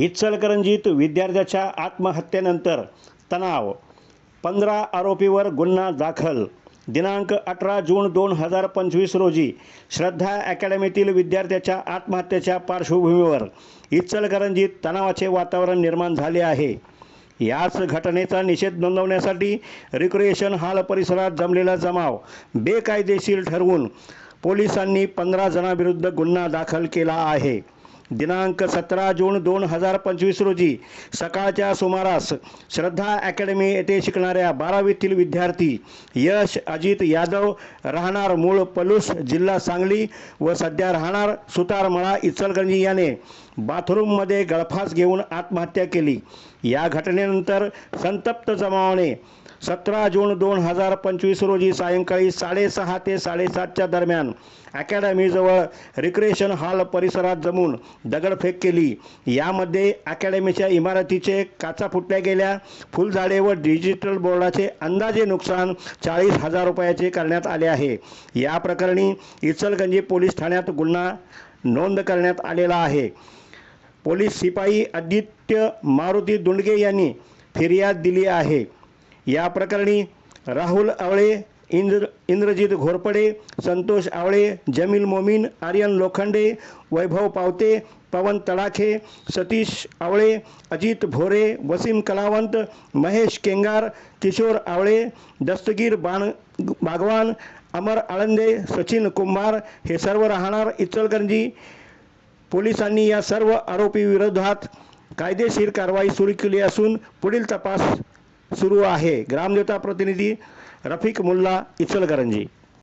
इचलकरंजीत विद्यार्थ्याच्या आत्महत्येनंतर तणाव. पंधरा आरोपीवर गुन्हा दाखल. दिनांक अठरा जून दोन हजार पंचवीस रोजी श्रद्धा अकॅडमीतील विद्यार्थ्याच्या आत्महत्येच्या पार्श्वभूमीवर इचलकरंजीत तणावाचे वातावरण निर्माण झाले आहे. याच घटनेचा निषेध नोंदवण्यासाठी रिक्रिएशन हॉल परिसरात जमलेला जमाव बेकायदेशीर ठरवून पोलिसांनी पंधरा जणांविरुद्ध गुन्हा दाखल केला आहे. दिनांक सतरा जून दोन हजार पंचवीस रोजी सकाळच्या सुमारास श्रद्धा अकॅडमी येथे शिकणाऱ्या बारावीतील विद्यार्थी यश अजित यादव राहणार मूळ पलूस जिल्हा सांगली व सध्या राहणार सुतारमळा इचलगंजी याने बाथरूममध्ये गळफास घेऊन आत्महत्या केली. या घटनेनंतर संतप्त जमावाने सतरा जून दोन हजार पंचवीस रोजी सायंकाळी साडेसहा ते साडेसातच्या दरम्यान अकॅडमीजवळ रिक्रिएशन हॉल परिसरात जमून दगडफेक केली. यामध्ये अकॅडमीच्या इमारतीचे काचा फुटल्या गेल्या. फुलझाडे व डिजिटल बोर्डाचे अंदाजे नुकसान चाळीस हजार रुपयाचे करण्यात आले आहे. या प्रकरणी इचलगंजी पोलीस ठाण्यात गुन्हा नोंद करण्यात आलेला आहे. पोलीस शिपाई आदित्य मारुती दुंडगे यांनी फिर्याद दिली आहे. या प्रकरणी राहुल आवळे इंद्र इंद्रजित घोरपडे संतोष आवळे जमील मोमीन आर्यन लोखंडे वैभव पावते पवन तडाखे सतीश आवळे अजित भोरे वसीम कलावंत महेश केंगार किशोर आवळे दस्तगीर बाण बागवान अमर आळंदे सचिन कुंभार हे सर्व राहणार इचलकरंजी. पोलिसांनी या सर्व आरोपी विरोधात कायदेशीर कारवाई सुरू केली असून पुढील तपास सुरू आहे. ग्रामदेवता प्रतिनिधी रफिक मुल्ला इचलकरंजी.